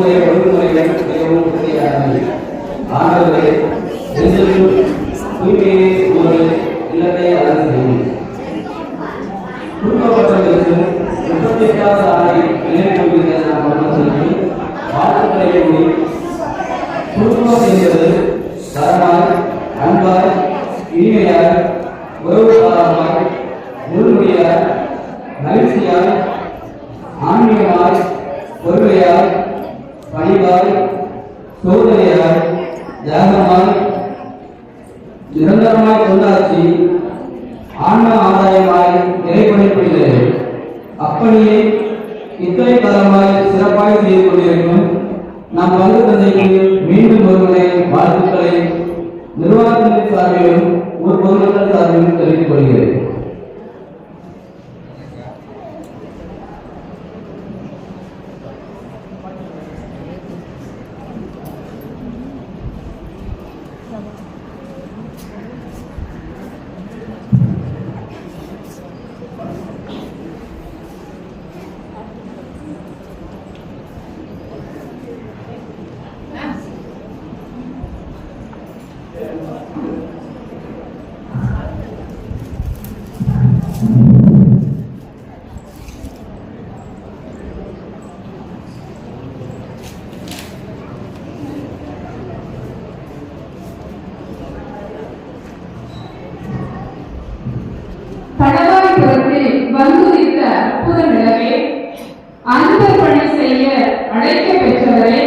என்னுடைய ஒழுங்குமுறைகள் மிகவும் உறுதியானவை ஆண்டவரே எங்களுக்குள் தூய்மையை ஒரு இல்லத்தை அழகு செய்யும் குடும்பப்பட்டவர்களுக்கு முப்பத்தி எட்டாவது ஆண்டை நினைவுகூறுகிற நாம் மரணம் செலுத்தி வாழ்த்துக்களை கூறி குடும்பம் என்பது தரமாய் அன்பாய் இனிமையாய் உறவுகாரமாய் முழுமையாய் மகிழ்ச்சியாய் ஆன்மீகமாய் பொறுமையாய் பணிவாய் சோதனையாய் தியாகமாய் நிரந்தரமாய் கொண்டாட்சி ஆன்ம ஆதாயமாய் இறைப்பணிப்படுகிறது அப்படியே இத்தனை காலமாய் சிறப்பாய் செய்து கொண்டிருக்கும் நம் பங்கு தந்தைக்கு மீண்டும் ஒருமுறை வாழ்த்துக்களை நிர்வாகத்தின் சார்பிலும் ஒரு பொதுமக்கள் சார்பிலும் தெரிவித்துக் கொள்கிறேன். Vamos. கடவாய்புரத்தில் வந்துதித்த அற்புத நிலவே அன்பர் பணி செய்ய அழைக்க பெற்றவரே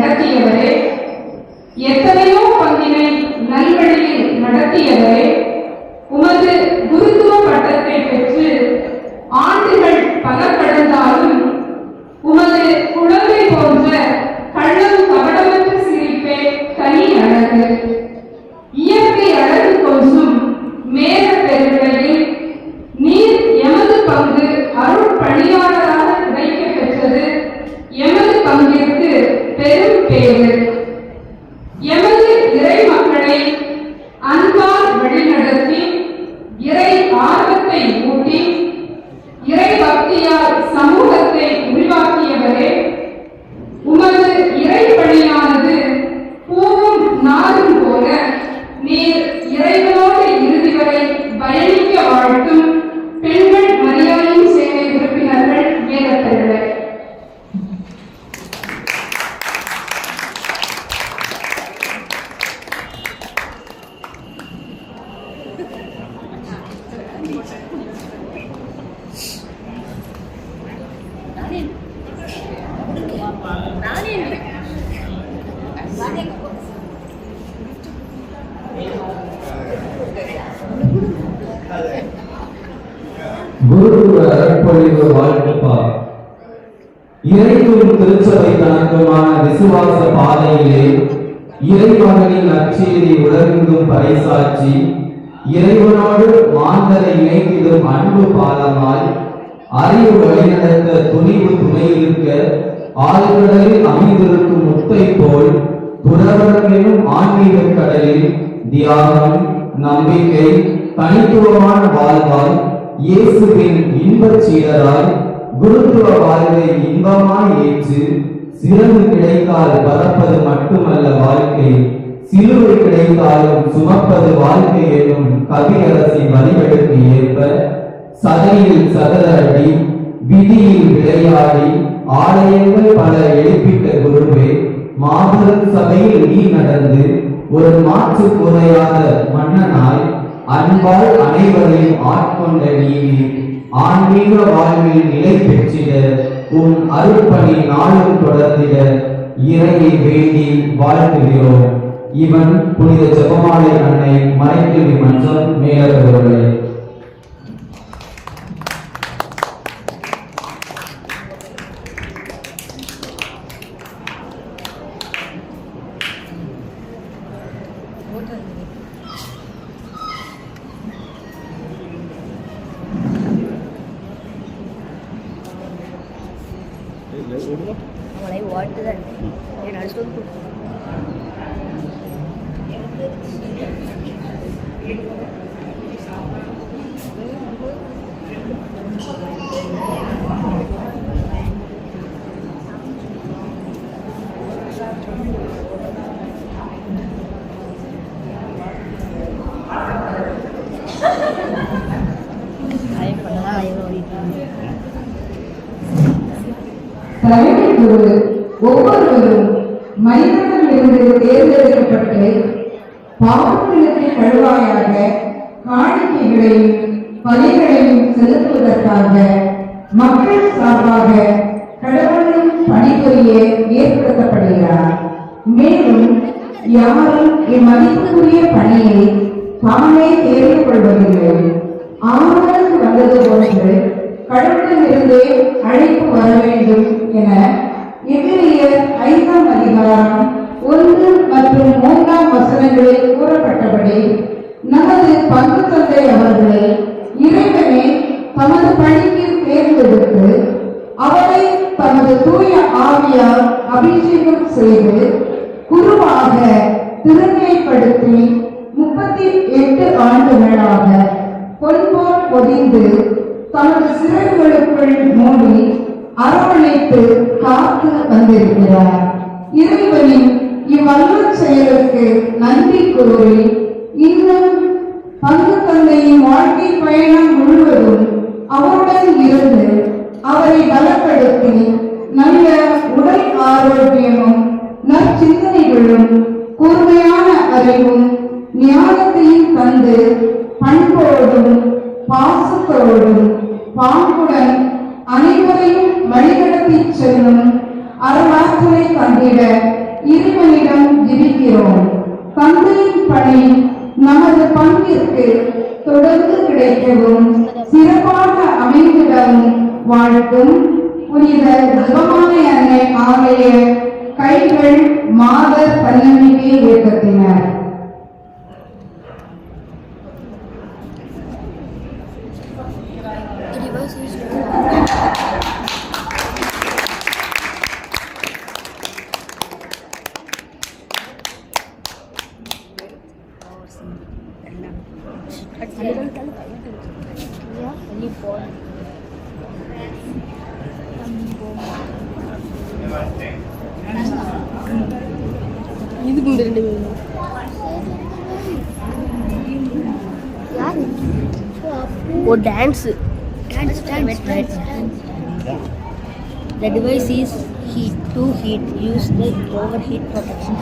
நடத்தியவரே எத்தனையோ பங்கினை நல்வழியில் நடத்தியவரே உமது மீண்டும் திருச்சபை தனக்குமான விசுவாச பாதையிலே இறைவனின் நற்செய்தி உலகெங்கும் பறைசாற்றி இறைவனோடு மாந்தரை இணைத்திடும் அன்பு பாலமாய் அறிவு வழிநடத்த துணிவு துணை இருக்க ஆழ்கடலில் அமைந்திருக்கும் முத்தை போல் துறவரம் ஆன்மீக கடலில் தியாகம் நம்பிக்கை தனித்துவமான வாழ்வாய் இயேசுவின் இன்பச் சீடராய் குருத்துவ வாழ்வை இன்பமாய் ஏற்று சிறந்து கிடைத்தால் பறப்பது மட்டுமல்ல வாழ்க்கை. சிலுவை கிடைத்தாலும் சுமப்பது வாழ்க்கை எனும் கவியரசின் வழிகளுக்கு ஏற்ப சதையில் சதரடி விதியில் விளையாடி ஆலயங்கள் பல எழுப்பிட்ட குருவே மாபெரும் சபையில் நீ நடந்து ஒரு மாற்று குறையாத மன்னனாய் அன்பால் அனைவரையும் ஆட்கொண்ட நீதி ஆன்மீக வாழ்வில் நிலை பெற்றிட உன் அருட்பணி நாளும் தொடர்ந்திட இறையை வேண்டி வாழ்த்துகிறோம் இவன் புனித ஜெபமாலை அன்னை மறைக்கல்வி மன்றம் மேலவர்களே அவளை வாழ்த்துதல் என் அடுத்து Thank you. தலைமை குரு ஒவ்வொருவரும் மனிதனிலிருந்து தேர்ந்தெடுக்கப்பட்டு பாவங்களுக்கு கழுவாயாக காணிக்கைகளையும் பலிகளையும் செலுத்துவதற்காக மக்கள் சார்பாக கடவுளின் பணிபுரிய ஏற்படுத்தப்படுகிறார். மேலும் யாரும் இம்மதிப்புக்குரிய பணியை தாமே தேர்வு கொள்வதில்லை. ஆவலுக்கு வந்தது போன்று கடவுளிலிருந்தே அழைப்பு வர வேண்டும் என எபிரியர் ஐந்தாம் அதிகாரம் ஒன்று மற்றும் மூன்றாம் வசனங்களில் கூறப்பட்டபடி நமது பங்கு தந்தை அவர்களை இறைவனே தமது பணிக்கு தேர்ந்தெடுத்து அவரை தமது தூய ஆவியால் அபிஷேகம் செய்து குருவாக திருநிலைப்படுத்தி முப்பத்தி எட்டு ஆண்டுகளாக பொன்போல் பொதிந்து தமது சிறகுகளுக்குள் மூடி அரவணைத்து காத்து வந்திருக்கிறார். இறைவனின் இவ்வல்ல செயலுக்கு நன்றி கூறி இன்னும் பங்கு தந்தையின் வாழ்க்கை பயணம் முழுவதும் அவருடன் இருந்து அவரை பலப்படுத்தி நல்ல உடல் ஆரோக்கியமும் நற்சிந்தனைகளும் கூர்மையான அறிவும் ஞானத்தையும் தந்து பண்போடும் பாசத்தோடும் பாங்குடன் அனைவரையும் வழிநடத்தி செல்லும் அருளாற்றலை கண்டிட இறைவனிடம் ஜிபிக்கிறோம். தந்தையின் பணி நமது பங்கிற்கு தொடர்ந்து கிடைக்கவும் சிறப்பாக அமைந்திடவும் வாழ்த்தும். புனித ஜபமான அன்னை ஆலய கைகள் மாதர் தன்னம்பிக்கை இயக்கத்தினர் Trans, trans, trans, trans. The device is heat to heat. Use the overheat protection.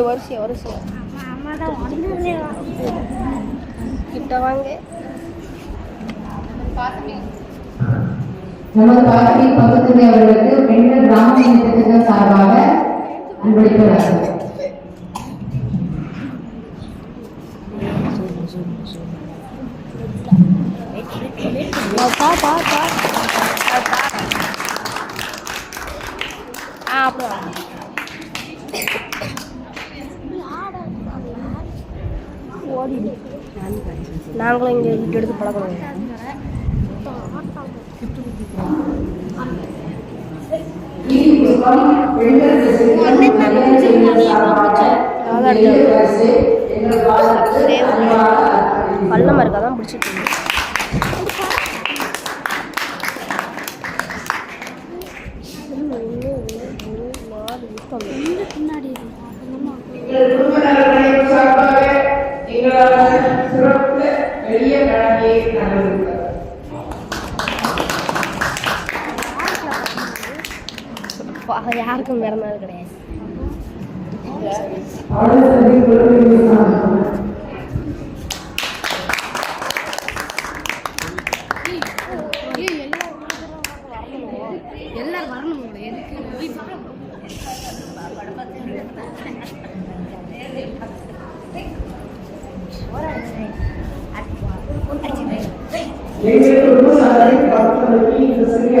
ஏ வரிசையா வரிசையா கிட்ட வாங்க. நமது பாரதி பகுத்தந்தை அவர்களுக்கு பெண்கள் கிராம முன்னேற்றத்தின் சார்பாக அன்பளிக்கிறார்கள் பா பா பா நாங்களும் இங்கே விட்டு எடுத்து பழக்கணும். பள்ளம் இருக்கா தான் பிடிச்சிட்டு பா- யாருக்கும் பிறந்தது கிடையாது. எல்லாரும் வரணும் எங்கள் குடும்ப சார்பில் பக்தர்களுக்கு இந்த சிறிய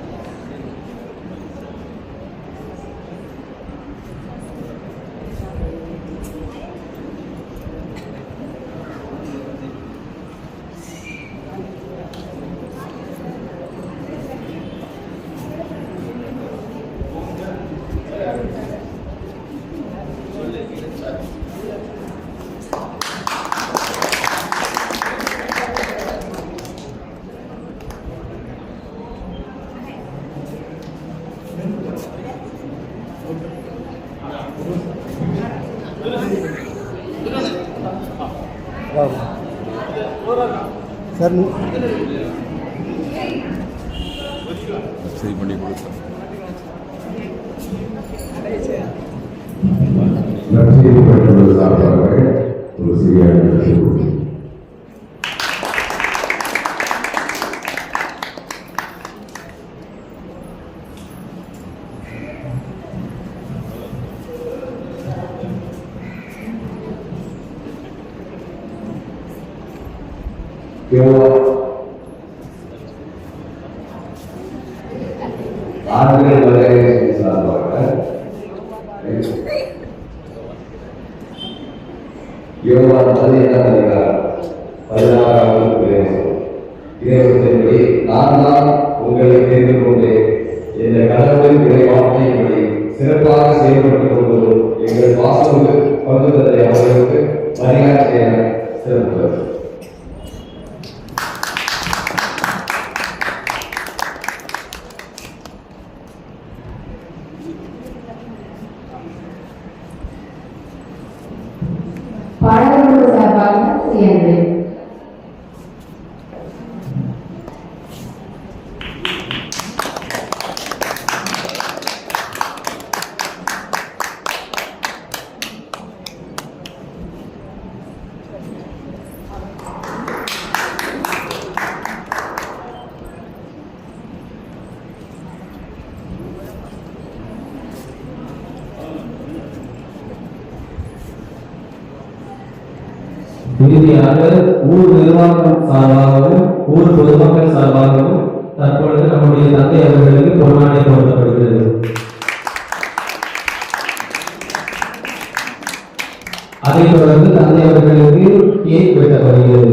சார் சரி பண்ணி கொடுத்தேன் நற்செய்தி பெற்றுள்ள சார்பாக ஒரு சிறிய તેઓ ಆದ್ರೆ ಮಳೆ ಸಾಲುವಾಗ ಯುವ ಮನೆಯ இறுதியாக ஊர் நிர்வாகம் சார்பாகவும் ஊர் பொதுமக்கள் சார்பாகவும் தற்பொழுது நம்முடைய தந்தை அவர்களுக்கு பொன்னாடை போர்த்தப்படுகிறது அதைத் தொடர்ந்து தந்தை அவர்களுக்கு கேக் வெட்டப்படுகிறது.